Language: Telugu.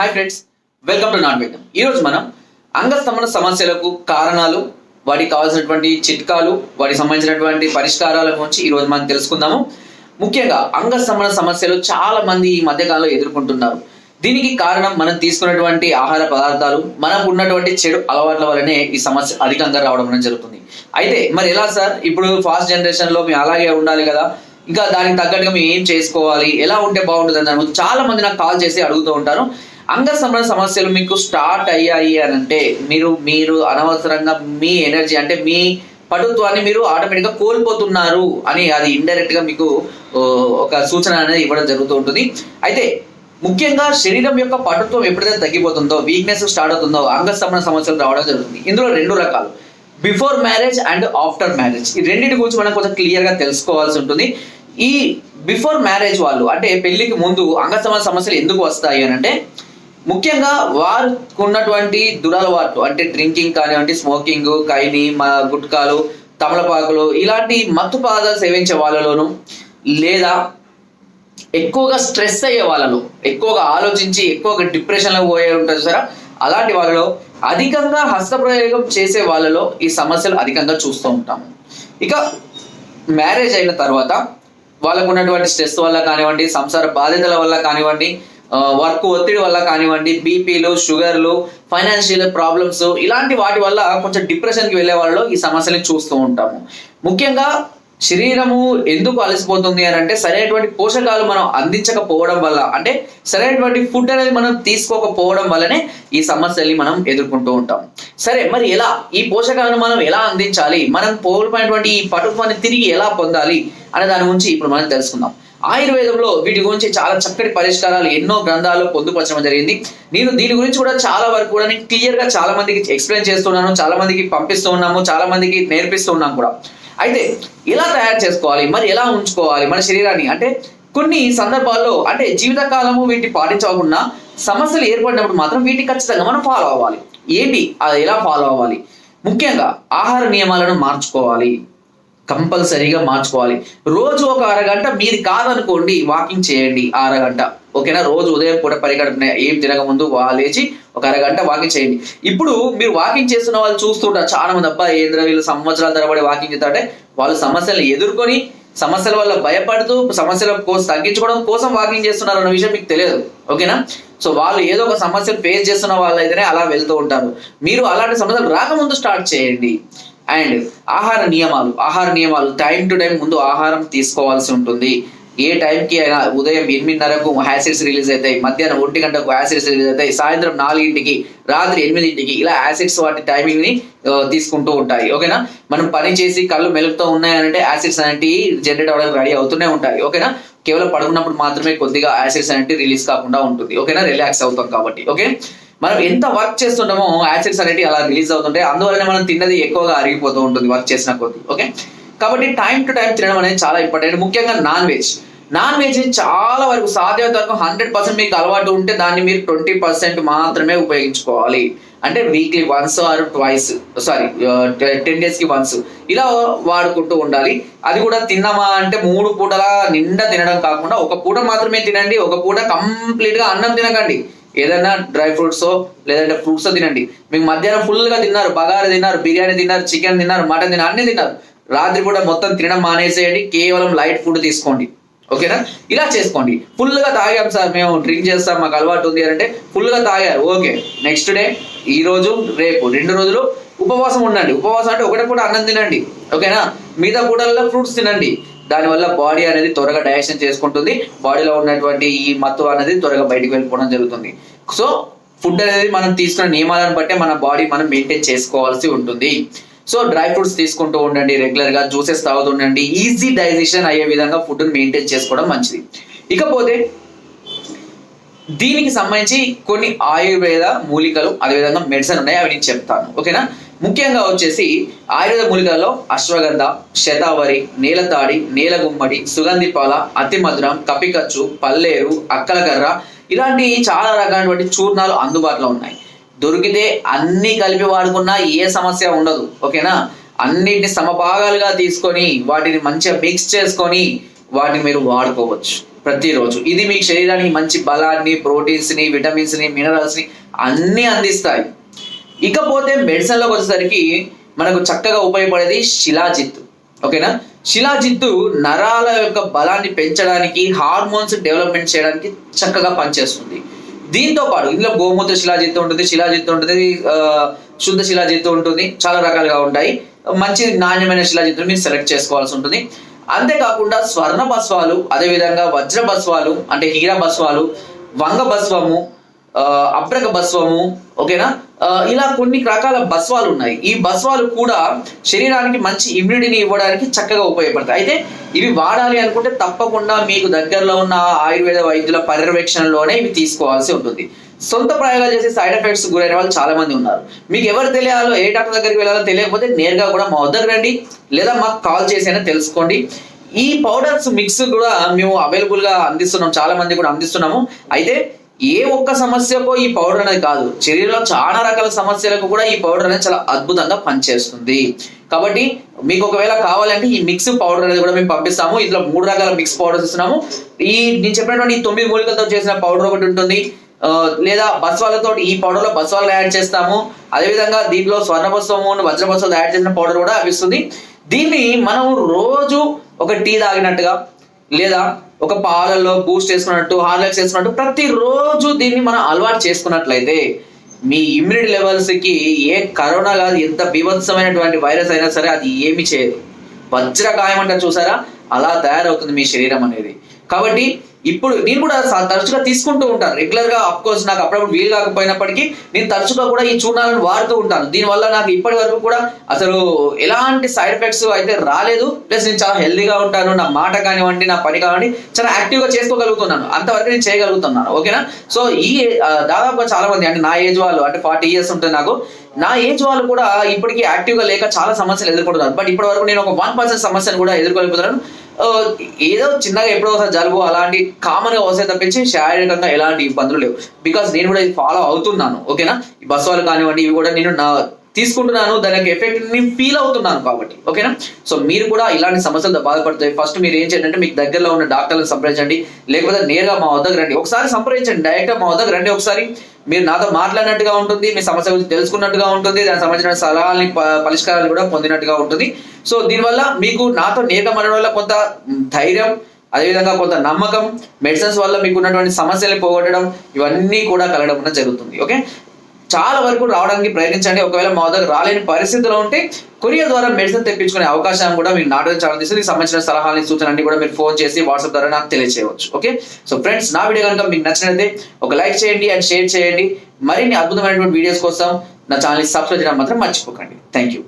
హాయ్ ఫ్రెండ్స్ వెల్కమ్ టు నాన్ వేదం ఈరోజు మనం అంగస్తంభన సమస్యలకు కారణాలు వాటికి కావాల్సినటువంటి చిట్కాలు వాటికి సంబంధించినటువంటి పరిష్కారాల గురించి ఈరోజు మనం తెలుసుకుందాము. ముఖ్యంగా అంగస్తంభన సమస్యలు చాలా మంది ఈ మధ్యకాలంలో ఎదుర్కొంటున్నారు. దీనికి కారణం మనం తీసుకున్నటువంటి ఆహార పదార్థాలు మనకు ఉన్నటువంటి చెడు అలవాట్ల వల్లనే ఈ సమస్య అధికంగా రావడం అనేది జరుగుతుంది. అయితే మరి ఎలా సార్? ఇప్పుడు ఫాస్ట్ జనరేషన్లో మేము అలాగే ఉండాలి కదా. ఇంకా దానికి తగ్గట్టుగా మేము ఏం చేసుకోవాలి? ఎలా ఉంటే బాగుంటుంది అని చాలా మంది నాకు కాల్ చేసి అడుగుతూ ఉంటారు. అంగ సంబంధ సమస్యలు మీకు స్టార్ట్ అయ్యాయి అని అంటే మీరు మీరు అనవసరంగా మీ ఎనర్జీ అంటే మీ పటుత్వాన్ని మీరు ఆటోమేటిక్గా కోల్పోతున్నారు అని అది ఇండైరెక్ట్గా మీకు ఒక సూచన అనేది ఇవ్వడం జరుగుతూ ఉంటుంది. అయితే ముఖ్యంగా శరీరం యొక్క పటుత్వం ఎప్పుడైతే తగ్గిపోతుందో వీక్నెస్ స్టార్ట్ అవుతుందో అంగస్తంభన సమస్యలు రావడం జరుగుతుంది. ఇందులో రెండు రకాలు. Before marriage and after marriage ఈ రెండింటి గురించి మనం కొంచెం క్లియర్గా తెలుసుకోవాల్సి ఉంటుంది. ఈ బిఫోర్ మ్యారేజ్ వాళ్ళు అంటే పెళ్ళికి ముందు అంగస్తంభన సమస్యలు ఎందుకు వస్తాయి అని అంటే ముఖ్యంగా వారికి ఉన్నటువంటి దురలవాట్లు అంటే డ్రింకింగ్ కానివ్వండి స్మోకింగ్ కైని మా గుట్కాలు తమలపాకులు ఇలాంటి మత్తు పదార్థాలు సేవించే వాళ్ళలోను లేదా ఎక్కువగా స్ట్రెస్ అయ్యే వాళ్ళలో ఎక్కువగా ఆలోచించి ఎక్కువగా డిప్రెషన్లో పోయే ఉంటుంది సరే అలాంటి వాళ్ళలో అధికంగా హస్తప్రయోగం చేసే వాళ్ళలో ఈ సమస్యలు అధికంగా చూస్తూ ఉంటాము. ఇక మ్యారేజ్ అయిన తర్వాత వాళ్ళకు ఉన్నటువంటి స్ట్రెస్ వల్ల కానివ్వండి సంసార బాధ్యతల వల్ల కానివ్వండి వర్క్ ఒత్తిడి వల్ల కానివ్వండి బీపీలు షుగర్లు ఫైనాన్షియల్ ప్రాబ్లమ్స్ ఇలాంటి వాటి వల్ల కొంచెం డిప్రెషన్కి వెళ్ళే వాళ్ళు ఈ సమస్యని చూస్తూ ఉంటాము. ముఖ్యంగా శరీరము ఎందుకు అలసిపోతుంది అని అంటే సరైనటువంటి పోషకాలు మనం అందించకపోవడం వల్ల. అంటే సరైనటువంటి ఫుడ్ అనేది మనం తీసుకోకపోవడం వల్లనే ఈ సమస్యల్ని మనం ఎదుర్కొంటూ ఉంటాం. సరే మరి ఎలా? ఈ పోషకాలను మనం ఎలా అందించాలి? మనం కోల్పోయినటువంటి ఈ పటుత్వాన్ని తిరిగి ఎలా పొందాలి? అనే దాని గురించి ఇప్పుడు మనం తెలుసుకుందాం. ఆయుర్వేదంలో వీటి గురించి చాలా చక్కటి పరిష్కారాలు ఎన్నో గ్రంథాలు పొందుపరచడం జరిగింది. నేను దీని గురించి కూడా చాలా వరకు కూడా నేను క్లియర్గా చాలా మందికి ఎక్స్ప్లెయిన్ చేస్తున్నాను చాలా మందికి పంపిస్తూ ఉన్నాము చాలా మందికి నేర్పిస్తూ ఉన్నాం కూడా. అయితే ఎలా తయారు చేసుకోవాలి? మరి ఎలా ఉంచుకోవాలి మన శరీరాన్ని? అంటే కొన్ని సందర్భాల్లో అంటే జీవితకాలము వీటిని పాటించకుండా సమస్యలు ఏర్పడినప్పుడు మాత్రం వీటిని ఖచ్చితంగా మనం ఫాలో అవ్వాలి. ఏంటి? అది ఎలా ఫాలో అవ్వాలి? ముఖ్యంగా ఆహార నియమాలను మార్చుకోవాలి. కంపల్సరీగా మార్చుకోవాలి. రోజు ఒక అరగంట మీది కాదనుకోండి వాకింగ్ చేయండి ఆ అరగంట. ఓకేనా? రోజు ఉదయం పూట పరిగడుపున ఏం తినకముందు లేచి ఒక అరగంట వాకింగ్ చేయండి. ఇప్పుడు మీరు వాకింగ్ చేస్తున్న వాళ్ళు చూస్తుంటారు చాలా మంది అబ్బా ఏంద్ర వీళ్ళు సంవత్సరాల తరబడి వాకింగ్ చేస్తారంటే వాళ్ళు సమస్యలు ఎదుర్కొని సమస్యల వల్ల భయపడుతూ సమస్యల కోసం తగ్గించుకోవడం కోసం వాకింగ్ చేస్తున్నారు అన్న విషయం మీకు తెలియదు. ఓకేనా? సో వాళ్ళు ఏదో ఒక సమస్యను ఫేస్ చేస్తున్న వాళ్ళు అయితేనే అలా వెళ్తూ ఉంటారు. మీరు అలాంటి సమస్యలు రాకముందు స్టార్ట్ చేయండి. అండ్ ఆహార నియమాలు ఆహార నియమాలు టైం టు టైం ముందు ఆహారం తీసుకోవాల్సి ఉంటుంది. ఏ టైంకి అయినా ఉదయం ఎనిమిదిన్నరకు యాసిడ్స్ రిలీజ్ అవుతాయి మధ్యాహ్నం ఒంటి గంటకు యాసిడ్స్ రిలీజ్ అవుతాయి సాయంత్రం నాలుగింటికి రాత్రి ఎనిమిదింటికి ఇలా యాసిడ్స్ వాటి టైమింగ్ని తీసుకుంటూ ఉంటాయి. ఓకేనా? మనం పని చేసి కళ్ళు మెలుగుతూ ఉన్నాయనంటే యాసిడ్స్ అనేవి జనరేట్ అవ్వడానికి రెడీ అవుతూనే ఉంటాయి. ఓకేనా? కేవలం పడుకున్నప్పుడు మాత్రమే కొద్దిగా యాసిడ్స్ అనేవి రిలీజ్ కాకుండా ఉంటుంది. ఓకేనా? రిలాక్స్ అవుతాం కాబట్టి. ఓకే? మనం ఎంత వర్క్ చేస్తుంటామో యాసిడ్స్ అనేవి అలా రిలీజ్ అవుతుంటాయి. అందువల్లనే మనం తిన్నది ఎక్కువగా అరిగిపోతూ ఉంటుంది వర్క్ చేసిన కొద్ది ఓకే కాబట్టి టైం టు టైం తినడం అనేది చాలా ఇంపార్టెంట్ ముఖ్యంగా నాన్ వెజ్ నాన్ వెజ్ చాలా వరకు సాధ్యత వరకు హండ్రెడ్ పర్సెంట్ మీకు అలవాటు ఉంటే దాన్ని మీరు ట్వంటీ పర్సెంట్ మాత్రమే ఉపయోగించుకోవాలి. అంటే weekly once or twice sorry ten డేస్కి వన్స్ ఇలా వాడుకుంటూ ఉండాలి. అది కూడా తిన్నామా అంటే మూడు పూటలా నిండా తినడం కాకుండా ఒక పూట మాత్రమే తినండి. ఒక పూట కంప్లీట్గా అన్నం తినకండి. ఏదైనా డ్రై ఫ్రూట్స్ లేదంటే ఫ్రూట్స్ తినండి. మీకు మధ్యాహ్నం ఫుల్గా తిన్నారు బగారా తిన్నారు బిర్యానీ తిన్నారు చికెన్ తిన్నారు మటన్ తిన్నారు అన్ని తిన్నారు. రాత్రి కూడా మొత్తం తినడం మానేసేయండి కేవలం లైట్ ఫుడ్ తీసుకోండి. ఓకేనా? ఇలా చేసుకోండి. ఫుల్గా తాగాం సార్ మేము డ్రింక్ చేస్తాం మాకు అలవాటు ఉంది అంటే ఫుల్గా తాగారు. ఓకే నెక్స్ట్ డే ఈ రోజు రేపు రెండు రోజులు ఉపవాసం ఉండండి. ఉపవాసం అంటే ఒకటే పూట అన్నం తినండి. ఓకేనా? మిగతా పూటల్లో ఫ్రూట్స్ తినండి. దానివల్ల బాడీ అనేది త్వరగా డైజెషన్ చేసుకుంటుంది. బాడీలో ఉన్నటువంటి ఈ మత్తు అనేది త్వరగా బయటికి వెళ్ళిపోవడం జరుగుతుంది. సో ఫుడ్ అనేది మనం తీసుకున్న నియమాలను బట్టే మన బాడీ మనం మెయింటైన్ చేసుకోవాల్సి ఉంటుంది. సో డ్రై ఫ్రూట్స్ తీసుకుంటూ ఉండండి రెగ్యులర్గా జ్యూసెస్ తాగుతుండండి ఈజీ డైజెషన్ అయ్యే విధంగా ఫుడ్ మెయింటైన్ చేసుకోవడం మంచిది. ఇకపోతే దీనికి సంబంధించి కొన్ని ఆయుర్వేద మూలికలు అదేవిధంగా మెడిసిన్ ఉన్నాయి. అవి నేను చెప్తాను. ఓకేనా ముఖ్యంగా వచ్చేసి ఆయుర్వేద మూలికల్లో అశ్వగంధ శతావరి నీలతాడి నీలగుమ్మడి సుగంధిపాల అతిమధురం కపికచ్చు పల్లేరు అక్కలకర్ర ఇలాంటి చాలా రకాలైనటువంటి చూర్ణాలు అందుబాటులో ఉన్నాయి. దొరికితే అన్ని కలిపి వాడుకున్నా ఏ సమస్య ఉండదు ఓకేనా? అన్నిటిని సమభాగాలుగా తీసుకొని వాటిని మంచిగా మిక్స్ చేసుకొని వాటిని మీరు వాడుకోవచ్చు ప్రతిరోజు. ఇది మీ శరీరానికి మంచి బలాన్ని ప్రోటీన్స్ని విటమిన్స్ని మినరల్స్ని అన్నీ అందిస్తాయి. ఇకపోతే మెడిసిన్లోకి వచ్చేసరికి మనకు చక్కగా ఉపయోగపడేది శిలాజిత్తు. ఓకేనా? శిలాజిత్తు నరాల యొక్క బలాన్ని పెంచడానికి హార్మోన్స్ డెవలప్మెంట్ చేయడానికి చక్కగా పనిచేస్తుంది. దీంతో పాటు ఇందులో గోమూత్ర శిలాజిత్తు ఉంటుంది శిలాజిత్తు ఉంటుంది శుద్ధ శిలాజిత్తు ఉంటుంది చాలా రకాలుగా ఉంటాయి. మంచి నాణ్యమైన శిలాజిత్తును మీరు సెలెక్ట్ చేసుకోవాల్సి ఉంటుంది. అంతేకాకుండా స్వర్ణ భస్వాలు అదేవిధంగా వజ్ర భస్వాలు అంటే హీరా భస్వాలు వంగ భస్వము అబ్రక బస్వము ఓకేనా? ఇలా కొన్ని రకాల బస్వాలు ఉన్నాయి. ఈ బస్వాలు కూడా శరీరానికి మంచి ఇమ్యూనిటీని ఇవ్వడానికి చక్కగా ఉపయోగపడతాయి. అయితే ఇవి వాడాలి అనుకుంటే తప్పకుండా మీకు దగ్గరలో ఉన్న ఆయుర్వేద వైద్యుల పర్యవేక్షణలోనే ఇవి తీసుకోవాల్సి ఉంటుంది. సొంత ప్రయోగాలు చేసే సైడ్ ఎఫెక్ట్స్ గురైన వాళ్ళు చాలా మంది ఉన్నారు. మీకు ఎవరు తెలియాలో ఏ డాక్టర్ దగ్గరికి వెళ్ళాలో తెలియకపోతే నేరుగా కూడా మా వద్దకు రండి లేదా మాకు కాల్ చేసి అయినా తెలుసుకోండి. ఈ పౌడర్స్ మిక్స్ కూడా మేము అవైలబుల్గా అందిస్తున్నాం. చాలా మంది కూడా అందిస్తున్నాము. అయితే ఏ ఒక్క సమస్యకో ఈ పౌడర్ అనేది కాదు. శరీరంలో చాలా రకాల సమస్యలకు కూడా ఈ పౌడర్ అనేది చాలా అద్భుతంగా పనిచేస్తుంది. కాబట్టి మీకు ఒకవేళ కావాలంటే ఈ మిక్స్ పౌడర్ అనేది కూడా మేము పంపిస్తాము. ఇందులో మూడు రకాల మిక్స్ పౌడర్స్ ఇస్తున్నాము. ఈ నేను చెప్పినటువంటి ఈ తొమ్మిది మూలికలతో చేసిన పౌడర్ ఒకటి ఉంటుంది. లేదా బస్వాలతో ఈ పౌడర్లో బస్వాలు యాడ్ చేస్తాము. అదేవిధంగా దీంట్లో స్వర్ణ బస్వము వజ్ర యాడ్ చేసిన పౌడర్ కూడా లభిస్తుంది. దీన్ని మనం రోజు ఒక టీ తాగినట్టుగా లేదా ఒక పాలల్లో బూస్ట్ చేసుకున్నట్టు హార్లెక్స్ చేసుకున్నట్టు ప్రతిరోజు దీన్ని మనం అలవాటు చేసుకున్నట్లయితే మీ ఇమ్యూనిటీ లెవెల్స్కి ఏ కరోనా కాదు ఎంత బీభత్సమైనటువంటి వైరస్ అయినా సరే అది ఏమి చేయదు. వజ్రకాయం అంటారు చూసారా? అలా తయారవుతుంది మీ శరీరం అనేది. కాబట్టి ఇప్పుడు నేను కూడా తరచుగా తీసుకుంటూ ఉంటాను. రెగ్యులర్గా కోర్స్ నాకు అప్పుడప్పుడు వీలు కాకపోయినప్పటికీ నేను తరచుగా కూడా ఈ చూర్ణాలను వాడుతూ ఉంటాను. దీనివల్ల నాకు ఇప్పటి వరకు కూడా అసలు ఎలాంటి సైడ్ ఎఫెక్ట్స్ అయితే రాలేదు. ప్లస్ నేను చాలా హెల్దీగా ఉంటాను. నా మాట కానివ్వండి నా పని కానివ్వండి చాలా యాక్టివ్గా చేసుకోగలుగుతున్నాను. అంతవరకు నేను చేయగలుగుతున్నాను. ఓకేనా? సో ఈ దాదాపుగా చాలా మంది అంటే నా ఏజ్ వాళ్ళు అంటే ఫార్టీ ఇయర్స్ ఉంటుంది నాకు నా ఏజ్ వాళ్ళు కూడా ఇప్పటికీ యాక్టివ్గా లేక చాలా సమస్యలు ఎదుర్కొంటున్నారు. బట్ ఇప్పటి వరకు నేను ఒక వన్ పర్సెంట్ సమస్యను కూడా ఎదుర్కోలేకపోతున్నాను. ఏదో చిన్నగా ఎప్పుడో ఒకసారి జలుబు అలాంటి కామన్గా తప్పించి శారీరకంగా ఎలాంటి ఇబ్బందులు లేవు. బికాస్ నేను కూడా ఇది ఫాలో అవుతున్నాను ఓకేనా? ఈ వాళ్ళు కానివ్వండి ఇవి కూడా నేను నా తీసుకుంటున్నాను దానికి ఎఫెక్ట్ని ఫీల్ అవుతున్నాను కాబట్టి. ఓకేనా సో మీరు కూడా ఇలాంటి సమస్యలతో బాధపడతాయి ఫస్ట్ మీరు ఏం చేయండి అంటే మీకు దగ్గరలో ఉన్న డాక్టర్లను సంప్రదించండి. లేకపోతే నేరుగా మా వద్దకు రండి. ఒకసారి సంప్రదించండి. డైరెక్ట్గా మా వద్దకు రండి ఒకసారి. మీరు నాతో మాట్లాడినట్టుగా ఉంటుంది మీ సమస్య గురించి తెలుసుకున్నట్టుగా ఉంటుంది దానికి సంబంధించిన సలహాలని పరిష్కారాలు కూడా పొందినట్టుగా ఉంటుంది. సో దీనివల్ల మీకు నాతో నేరుగా మాట్లాడడం వల్ల కొంత ధైర్యం అదేవిధంగా కొంత నమ్మకం మెడిసిన్స్ వల్ల మీకు ఉన్నటువంటి సమస్యలు పోగొట్టడం ఇవన్నీ కూడా కలగడం కూడా జరుగుతుంది. ఓకే చాలా వరకు రావడానికి ప్రయత్నించండి. ఒకవేళ మా దగ్గర రాలేని పరిస్థితిలో ఉంటే కొరియర్ ద్వారా మెడిసిన్ తెప్పించుకునే అవకాశం కూడా మీకు నాటకం చాలా తీసుకుని సంబంధించిన సలహాలని సూచనని కూడా మీరు ఫోన్ చేసి వాట్సాప్ ద్వారా నాకు తెలియచేయవచ్చు. ఓకే? సో ఫ్రెండ్స్ నా వీడియో కనుక మీకు నచ్చినట్లయితే ఒక లైక్ చేయండి అండ్ షేర్ చేయండి. మరిన్ని అద్భుతమైనటువంటి వీడియోస్ కోసం నా ఛానల్ సబ్స్క్రైబ్ చేయడం మాత్రం మర్చిపోకండి. Thank you